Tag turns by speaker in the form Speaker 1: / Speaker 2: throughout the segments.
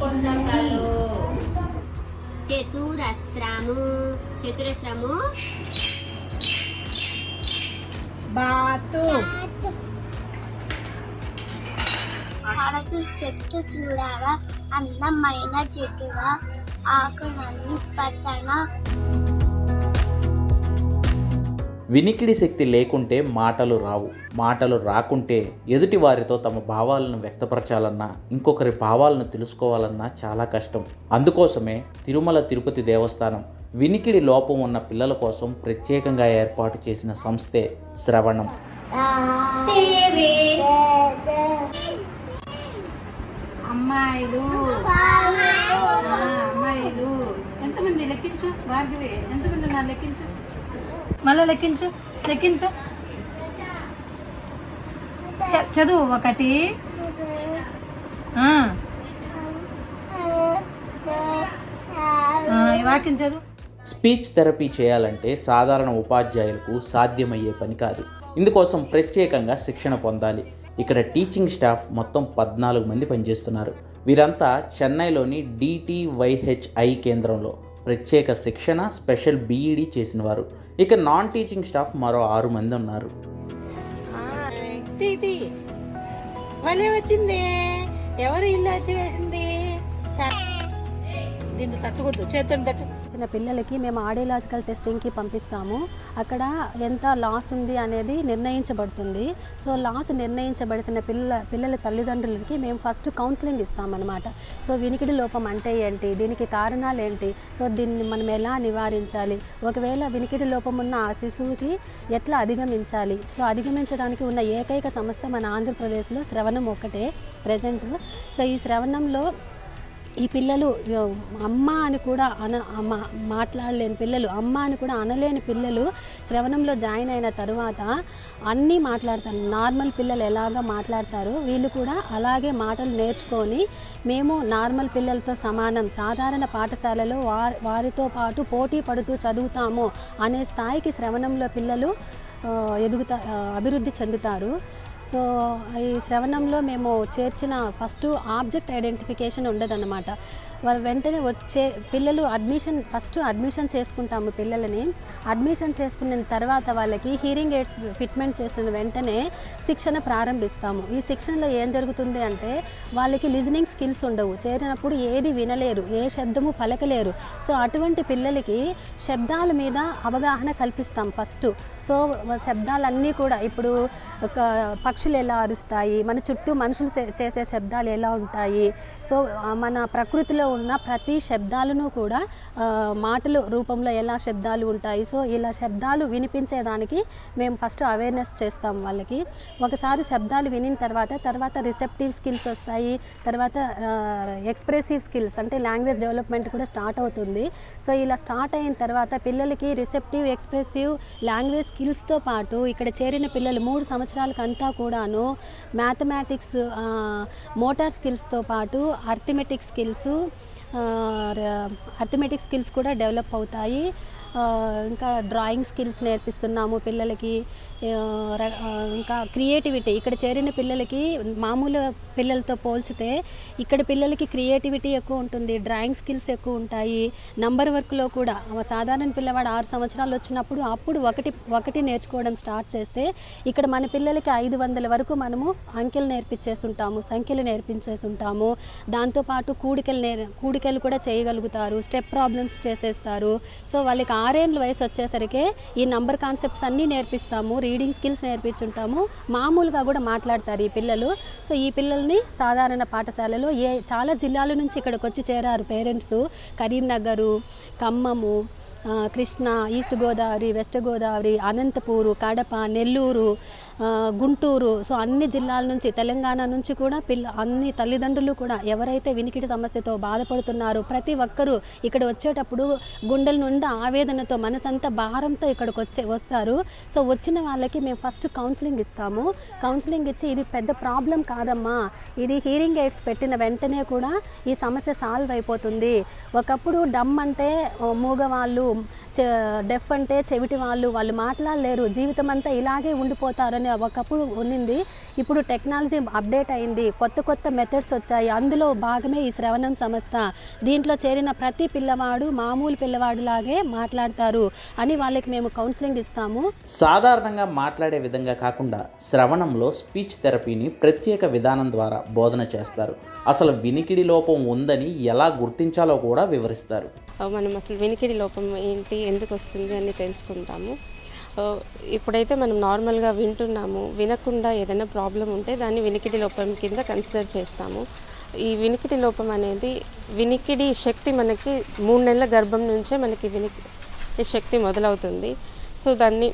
Speaker 1: పుస్తకాలు
Speaker 2: చతురస్రము. చతురస్రము.
Speaker 1: బాతు.
Speaker 3: చెట్టు చూడగా అందమైన చెట్టుగా ఆకులన్నీ పచ్చన
Speaker 4: వినికిడి శక్తి లేకుంటే మాటలు రావు. మాటలు రాకుంటే ఎదుటి వారితో తమ భావాలను వ్యక్తపరచాలన్నా ఇంకొకరి భావాలను తెలుసుకోవాలన్నా చాలా కష్టం. అందుకోసమే తిరుమల తిరుపతి దేవస్థానం వినికిడి లోపం ఉన్న పిల్లల కోసం ప్రత్యేకంగా ఏర్పాటు చేసిన సంస్థే శ్రవణం.
Speaker 1: అమ్మాయిలు. అమ్మాయిలు. ఎంతమంది లెక్కించు? భార్గవి ఎంతమంది ఉన్నారు లెక్కించు? మళ్ళీ లెక్కించు లెక్కించు. చదువు ఒకటి. వాక్యం చదువు.
Speaker 4: స్పీచ్ థెరపీ చేయాలంటే సాధారణ ఉపాధ్యాయులకు సాధ్యమయ్యే పని కాదు. ఇందుకోసం ప్రత్యేకంగా శిక్షణ పొందాలి. ఇక్కడ టీచింగ్ స్టాఫ్ మొత్తం పద్నాలుగు మంది పనిచేస్తున్నారు. వీరంతా చెన్నైలోని డిటివైహెచ్ఐ కేంద్రంలో. ప్రత్యేక శిక్షణ స్పెషల్ బీఈడీ చేసిన వారు ఇక నాన్ టీచింగ్ స్టాఫ్ మరో ఆరు మంది ఉన్నారు.
Speaker 1: వచ్చింది. ఎవరు ఇల్లు వచ్చి వేసింది? దీన్ని తట్టకూడదు చేతులు తట్టు.
Speaker 5: చిన్న పిల్లలకి మేము ఆడియలాజికల్ టెస్టింగ్కి పంపిస్తాము. అక్కడ ఎంత లాస్ ఉంది అనేది నిర్ణయించబడుతుంది. సో లాస్ నిర్ణయించబడిన పిల్ల పిల్లల తల్లిదండ్రులకి మేము ఫస్ట్ కౌన్సిలింగ్ ఇస్తామన్నమాట. సో వినికిడి లోపం అంటే ఏంటి? దీనికి కారణాలు ఏంటి? సో దీన్ని మనం ఎలా నివారించాలి? ఒకవేళ వినికిడి లోపం ఉన్న ఆ శిశువుకి ఎట్లా అధిగమించాలి? సో అధిగమించడానికి ఉన్న ఏకైక సంస్థ మన ఆంధ్రప్రదేశ్లో శ్రవణం ఒక్కటే ప్రజెంట్. సో ఈ శ్రవణంలో ఈ పిల్లలు అమ్మ అని కూడా అన మాట్లాడలేని పిల్లలు అమ్మ అని కూడా అనలేని పిల్లలు శ్రవణంలో జాయిన్ అయిన తర్వాత అన్నీ మాట్లాడతారు. నార్మల్ పిల్లలు ఎలాగ మాట్లాడతారు వీళ్ళు కూడా అలాగే మాటలు నేర్చుకొని మేము నార్మల్ పిల్లలతో సమానం. సాధారణ పాఠశాలలో వారి వారితో పాటు పోటీ పడుతూ చదువుతాము అనే స్థాయికి శ్రవణంలో పిల్లలు ఎదుగుతా అభివృద్ధి చెందుతారు. సో ఈ శ్రవణంలో మేము చేర్చిన ఫస్ట్ ఆబ్జెక్ట్ ఐడెంటిఫికేషన్ ఉండదన్నమాట. వాళ్ళు వెంటనే వచ్చే పిల్లలు అడ్మిషన్ ఫస్ట్ అడ్మిషన్ చేసుకుంటాము పిల్లలని. అడ్మిషన్ చేసుకున్న తర్వాత వాళ్ళకి హీరింగ్ ఎయిడ్స్ ఫిట్మెంట్ చేసిన వెంటనే శిక్షణ ప్రారంభిస్తాము. ఈ శిక్షణలో ఏం జరుగుతుంది అంటే వాళ్ళకి లిజనింగ్ స్కిల్స్ ఉండవు. చేరినప్పుడు ఏది వినలేరు ఏ శబ్దము పలకలేరు. సో అటువంటి పిల్లలకి శబ్దాల మీద అవగాహన కల్పిస్తాం ఫస్ట్. సో శబ్దాలన్నీ కూడా ఇప్పుడు ఒక పక్షులు ఎలా అరుస్తాయి? మన చుట్టూ మనుషులు చే- చేసే శబ్దాలు ఎలా ఉంటాయి? సో మన ప్రకృతిలో ఉన్న ప్రతి శబ్దాలను కూడా మాటలు రూపంలో ఎలా శబ్దాలు ఉంటాయి? సో ఇలా శబ్దాలు వినిపించేదానికి మేము ఫస్ట్ అవేర్నెస్ చేస్తాం వాళ్ళకి. ఒకసారి శబ్దాలు వినిన తర్వాత తర్వాత రిసెప్టివ్ స్కిల్స్ వస్తాయి. తర్వాత ఎక్స్ప్రెసివ్ స్కిల్స్ అంటే లాంగ్వేజ్ డెవలప్మెంట్ కూడా స్టార్ట్ అవుతుంది. సో ఇలా స్టార్ట్ అయిన తర్వాత పిల్లలకి రిసెప్టివ్ ఎక్స్ప్రెసివ్ లాంగ్వేజ్ స్కిల్స్తో పాటు ఇక్కడ చేరిన పిల్లలు మూడు సంవత్సరాలకంతా కూడాను మ్యాథమెటిక్స్ మోటార్ స్కిల్స్తో పాటు అర్థమెటిక్ స్కిల్స్ అర్థమెటిక్ స్కిల్స్ కూడా డెవలప్ అవుతాయి. ఇంకా డ్రాయింగ్ స్కిల్స్ నేర్పిస్తున్నాము పిల్లలకి. ఇంకా క్రియేటివిటీ ఇక్కడ చేరిన పిల్లలకి మామూలు పిల్లలతో పోల్చితే ఇక్కడ పిల్లలకి క్రియేటివిటీ ఎక్కువ ఉంటుంది డ్రాయింగ్ స్కిల్స్ ఎక్కువ ఉంటాయి. నంబర్ వర్క్లో కూడా సాధారణ పిల్లవాడు ఆరు సంవత్సరాలు వచ్చినప్పుడు అప్పుడు ఒకటి ఒకటి నేర్చుకోవడం స్టార్ట్ చేస్తే ఇక్కడ మన పిల్లలకి ఐదు వందల వరకు మనము అంకెలు నేర్పించేస్తుంటాము సంఖ్యలు నేర్పించేస్తుంటాము దాంతోపాటు కూడికలు నేర్ కూడికలు కూడా చేయగలుగుతారు స్టెప్ ప్రాబ్లమ్స్ చేసేస్తారు. సో వాళ్ళకి ఆరేళ్ళ వయసు వచ్చేసరికి ఈ నంబర్ కాన్సెప్ట్స్ అన్నీ నేర్పిస్తాము రీడింగ్ స్కిల్స్ నేర్పించుంటాము మామూలుగా కూడా మాట్లాడతారు ఈ పిల్లలు. సో ఈ పిల్లల్ని సాధారణ పాఠశాలలో ఏ చాలా జిల్లాల నుంచి ఇక్కడికి వచ్చి చేరారు parents. Karimnagar Khammam Krishna east Godavari west Godavari Anantapur Kadapa Nellore Guntur so అన్ని జిల్లాల నుంచి తెలంగాణ నుంచి కూడా పిల్ల అన్ని తల్లిదండ్రులు కూడా ఎవరైతే వినికిడి సమస్యతో బాధపడుతున్నారో ప్రతి ఒక్కరూ ఇక్కడ వచ్చేటప్పుడు గుండెల నుండి ఆవేదనతో మనసంతా భారంతో ఇక్కడికి వచ్చే వస్తారు. సో వచ్చిన వాళ్ళకి మేము ఫస్ట్ కౌన్సిలింగ్ ఇస్తాము. కౌన్సిలింగ్ ఇచ్చి ఇది పెద్ద ప్రాబ్లం కాదమ్మా. ఇది హీరింగ్ ఎయిడ్స్ పెట్టిన వెంటనే కూడా ఈ సమస్య సాల్వ్ అయిపోతుంది. ఒకప్పుడు డమ్ అంటే మూగవాళ్ళు డెఫ్ అంటే చెవిటి వాళ్ళు వాళ్ళు మాట్లాడలేరు. జీవితం అంతా ఇలాగే ఉండిపోతారని ఒకప్పుడు ఉన్నింది. ఇప్పుడు టెక్నాలజీ అప్డేట్ అయింది. కొత్త కొత్త మెథడ్స్ వచ్చాయి. అందులో భాగమే ఈ శ్రవణం సంస్థ. దీంట్లో చేరిన ప్రతి పిల్లవాడు మామూలు పిల్లవాడిలాగే మాట్లాడతారు అని వాళ్ళకి మేము కౌన్సిలింగ్ ఇస్తాము.
Speaker 4: సాధారణంగా మాట్లాడే విధంగా కాకుండా శ్రవణంలో స్పీచ్ థెరపీని ప్రత్యేక విధానం ద్వారా బోధన చేస్తారు. అసలు వినికిడి లోపం ఉందని ఎలా గుర్తించాలో కూడా వివరిస్తారు.
Speaker 6: మనం అసలు వినికిడి లోపం ఏంటి ఎందుకు వస్తుంది అని తెలుసుకుంటాము. ఇప్పుడైతే మనం నార్మల్గా వింటున్నాము వినకుండా ఏదైనా ప్రాబ్లం ఉంటే దాన్ని వినికిడి లోపం కింద కన్సిడర్ చేస్తాము. ఈ వినికిడి లోపం అనేది వినికిడి శక్తి మనకి మూడు నెలల గర్భం నుంచే మనకి వినికి శక్తి మొదలవుతుంది. సో దాన్ని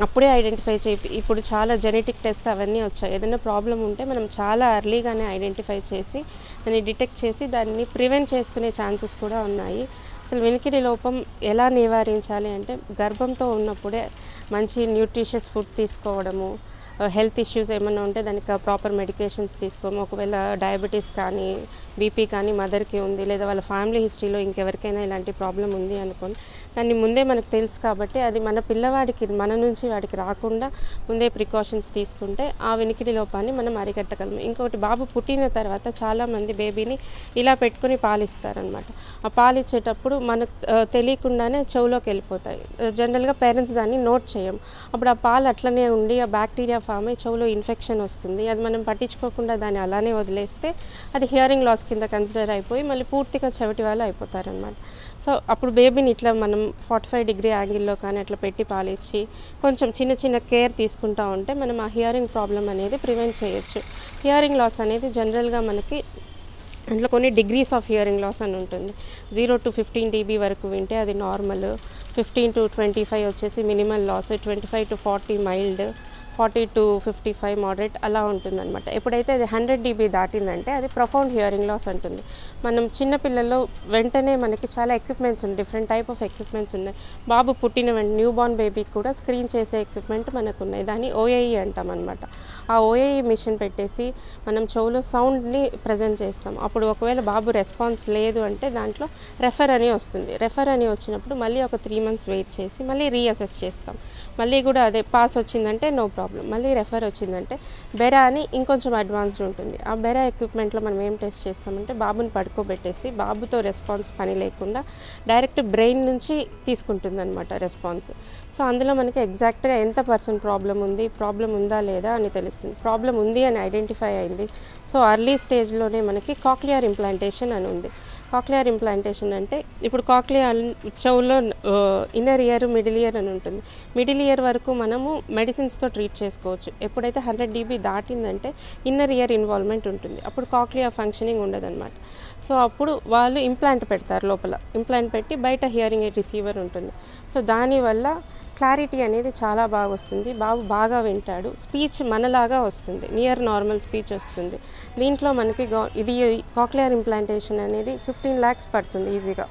Speaker 6: అప్పుడే ఐడెంటిఫై చేయి. ఇప్పుడు చాలా జెనెటిక్ టెస్ట్ అవన్నీ వచ్చాయి. ఏదైనా ప్రాబ్లం ఉంటే మనం చాలా అర్లీగానే ఐడెంటిఫై చేసి దాన్ని డిటెక్ట్ చేసి దాన్ని ప్రివెంట్ చేసుకునే ఛాన్సెస్ కూడా ఉన్నాయి. అసలు వెనికిడి లోపం ఎలా నివారించాలి అంటే గర్భంతో ఉన్నప్పుడే మంచి న్యూట్రిషియస్ ఫుడ్ తీసుకోవడము హెల్త్ ఇష్యూస్ ఏమైనా ఉంటే దానికి ప్రాపర్ మెడికేషన్స్ తీసుకోము. ఒకవేళ డయాబెటీస్ కానీ బీపీ కానీ మదర్కి ఉంది లేదా వాళ్ళ ఫ్యామిలీ హిస్టరీలో ఇంకెవరికైనా ఇలాంటి ప్రాబ్లం ఉంది అనుకోండి దాన్ని ముందే మనకు తెలుసు కాబట్టి అది మన పిల్లవాడికి మన నుంచి వాడికి రాకుండా ముందే ప్రికాషన్స్ తీసుకుంటే ఆ వెనికిడి లోపాన్ని మనం అరికట్టగలము. ఇంకొకటి బాబు పుట్టిన తర్వాత చాలామంది బేబీని ఇలా పెట్టుకుని పాలిస్తారనమాట. ఆ పాలిచ్చేటప్పుడు మనకు తెలియకుండానే చెవులోకి వెళ్ళిపోతాయి. జనరల్గా పేరెంట్స్ దాన్ని నోట్ చేయం అప్పుడు ఆ పాలు అట్లనే ఉండి ఆ బ్యాక్టీరియా ఫామ్ అయ్యి చెవులో ఇన్ఫెక్షన్ వస్తుంది. అది మనం పట్టించుకోకుండా దాన్ని అలానే వదిలేస్తే అది హియరింగ్ లాస్ కింద కన్సిడర్ అయిపోయి మళ్ళీ పూర్తిగా చెవిటి వాళ్ళు అయిపోతారనమాట సో అప్పుడు బేబీని ఇట్లా మనం ఫార్టీ ఫైవ్ డిగ్రీ యాంగిల్లో కానీ అట్లా పెట్టి పాలిచ్చి కొంచెం చిన్న చిన్న కేర్ తీసుకుంటా ఉంటే మనం ఆ హియరింగ్ ప్రాబ్లం అనేది ప్రివెంట్ చేయొచ్చు. హియరింగ్ లాస్ అనేది జనరల్గా మనకి అందులో కొన్ని డిగ్రీస్ ఆఫ్ హియరింగ్ లాస్ అని ఉంటుంది. జీరో టు ఫిఫ్టీన్ డీబీ వరకు వింటే అది normal fifteen to twenty five వచ్చేసి minimal loss twenty five to forty mild forty to fifty five moderate అలా ఉంటుందన్నమాట. ఎప్పుడైతే అది హండ్రెడ్ డీబీ దాటిందంటే అది ప్రొఫౌండ్ హియరింగ్ లాస్ ఉంటుంది మనం చిన్నపిల్లలు వెంటనే మనకి చాలా ఎక్విప్మెంట్స్ ఉన్నాయి. డిఫరెంట్ టైప్ ఆఫ్ ఎక్విప్మెంట్స్ ఉన్నాయి. బాబు పుట్టిన వెంటనే న్యూ బార్న్ బేబీకి కూడా స్క్రీన్ చేసే ఎక్విప్మెంట్ మనకు ఉన్నాయి దాన్ని ఓఏఈ అంటాం అనమాట ఆ ఓఏఈ మిషన్ పెట్టేసి మనం చెవులో సౌండ్ని ప్రజెంట్ చేస్తాం. అప్పుడు ఒకవేళ బాబు రెస్పాన్స్ లేదు అంటే దాంట్లో రెఫర్ అని వస్తుంది. రెఫర్ అని వచ్చినప్పుడు మళ్ళీ ఒక త్రీ మంత్స్ వెయిట్ చేసి మళ్ళీ రీఅసెస్ చేస్తాం. మళ్ళీ కూడా అదే పాస్ వచ్చిందంటే నో ప్రాబ్లం మళ్ళీ రెఫర్ వచ్చిందంటే బెరా అని ఇంకొంచెం అడ్వాన్స్డ్ ఉంటుంది. ఆ బెరా ఎక్విప్మెంట్లో మనం ఏం టెస్ట్ చేస్తామంటే బాబుని పడుకోబెట్టేసి బాబుతో రెస్పాన్స్ పని లేకుండా డైరెక్ట్ బ్రెయిన్ నుంచి తీసుకుంటుంది అనమాట రెస్పాన్స్. సో అందులో మనకి ఎగ్జాక్ట్గా ఎంత పర్సెంట్ ప్రాబ్లం ఉంది ప్రాబ్లం ఉందా లేదా అని తెలుస్తుంది. ప్రాబ్లం ఉంది అని ఐడెంటిఫై అయింది. సో అర్లీ స్టేజ్లోనే మనకి కాక్లియర్ ఇంప్లాంటేషన్ అని ఉంది. కాక్లియర్ ఇంప్లాంటేషన్ అంటే ఇప్పుడు కాక్లియర్ చెవులో ఇన్నర్ ఇయర్ మిడిల్ ఇయర్ అని ఉంటుంది. మిడిల్ ఇయర్ వరకు మనము మెడిసిన్స్తో ట్రీట్ చేసుకోవచ్చు. ఎప్పుడైతే హండ్రెడ్ డీబీ దాటిందంటే ఇన్నర్ ఇయర్ ఇన్వాల్వ్మెంట్ ఉంటుంది. అప్పుడు కాక్లియర్ ఫంక్షనింగ్ ఉండదన్నమాట. సో అప్పుడు వాళ్ళు ఇంప్లాంట్ పెడతారు లోపల. ఇంప్లాంట్ పెట్టి బయట హియరింగ్ ఎయిడ్ రిసీవర్ ఉంటుంది. సో దానివల్ల క్లారిటీ అనేది చాలా బాగా వస్తుంది. బాబు బాగా వింటాడు. స్పీచ్ మనలాగా వస్తుంది. నియర్ నార్మల్ స్పీచ్ వస్తుంది. దీంట్లో మనకి గవ ఇది కాక్లియర్ ఇంప్లాంటేషన్ అనేది ఫిఫ్టీన్ ల్యాక్స్ పడుతుంది ఈజీగా.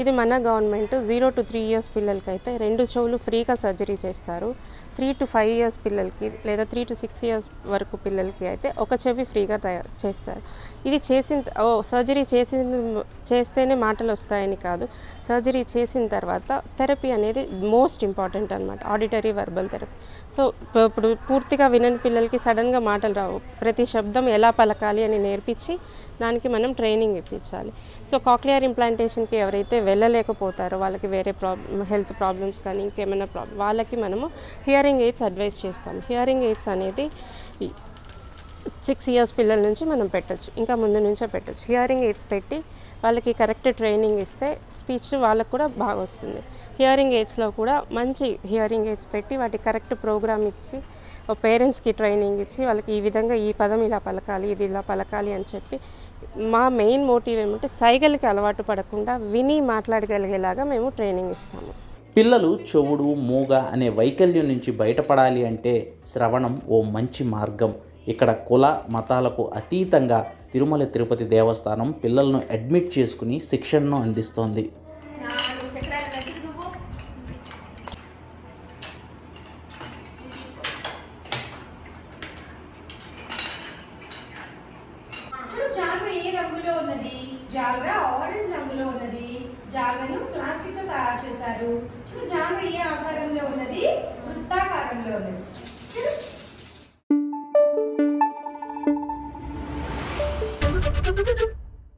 Speaker 6: ఇది మన government zero to three years పిల్లలకైతే రెండు చెవులు ఫ్రీగా సర్జరీ చేస్తారు. త్రీ టు ఫైవ్ ఇయర్స్ పిల్లలకి లేదా త్రీ టు సిక్స్ ఇయర్స్ వరకు పిల్లలకి అయితే ఒక చెవి ఫ్రీగా తయారు చేస్తారు. ఇది చేసిన ఓ సర్జరీ చేసిన చేస్తేనే మాటలు వస్తాయని కాదు. సర్జరీ చేసిన తర్వాత థెరపీ అనేది మోస్ట్ ఇంపార్టెంట్ అనమాట ఆడిటరీ వర్బల్ థెరపీ సో ఇప్పుడు పూర్తిగా వినని పిల్లలకి సడన్గా మాటలు రావు. ప్రతి శబ్దం ఎలా పలకాలి అని నేర్పించి దానికి మనం ట్రైనింగ్ ఇప్పించాలి. సో కాక్లియర్ ఇంప్లాంటేషన్కి ఎవరైతే వెళ్ళలేకపోతారో వాళ్ళకి వేరే ప్రాబ్లమ్ హెల్త్ ప్రాబ్లమ్స్ కానీ ఇంకేమైనా ప్రాబ్లమ్ వాళ్ళకి మనము హియరింగ్ ఎయిడ్స్ అడ్వైస్ చేస్తాం. హియరింగ్ ఎయిడ్స్ అనేది సిక్స్ ఇయర్స్ పిల్లల నుంచి మనం పెట్టచ్చు. ఇంకా ముందు నుంచే పెట్టచ్చు. హియరింగ్ ఎయిడ్స్ పెట్టి వాళ్ళకి కరెక్ట్ ట్రైనింగ్ ఇస్తే స్పీచ్ వాళ్ళకు కూడా బాగా వస్తుంది. హియరింగ్ ఎయిడ్స్లో కూడా మంచి హియరింగ్ ఎయిడ్స్ పెట్టి వాటికి కరెక్ట్ ప్రోగ్రామ్ ఇచ్చి పేరెంట్స్కి ట్రైనింగ్ ఇచ్చి వాళ్ళకి ఈ విధంగా ఈ పదం ఇలా పలకాలి ఇది ఇలా పలకాలి అని చెప్పి మా మెయిన్ మోటివ్ ఏమంటే సైగలకి అలవాటు పడకుండా విని మాట్లాడగలిగేలాగా మేము ట్రైనింగ్ ఇస్తాము.
Speaker 4: పిల్లలు చెవుడు మూగ అనే వైకల్యం నుంచి బయటపడాలి అంటే శ్రవణం ఓ మంచి మార్గం. ఇక్కడ కుల మతాలకు అతీతంగా తిరుమల తిరుపతి దేవస్థానం పిల్లలను అడ్మిట్ చేసుకుని శిక్షణను అందిస్తోంది.
Speaker 7: ఆరెంజ్ రంగులో ఉన్నది. జాలను ప్లాస్టిక్తో తయారు చేశారు. చూడు జాగ ఏ ఆకారంలో ఉన్నది? వృత్తాకారంలో ఉన్నది.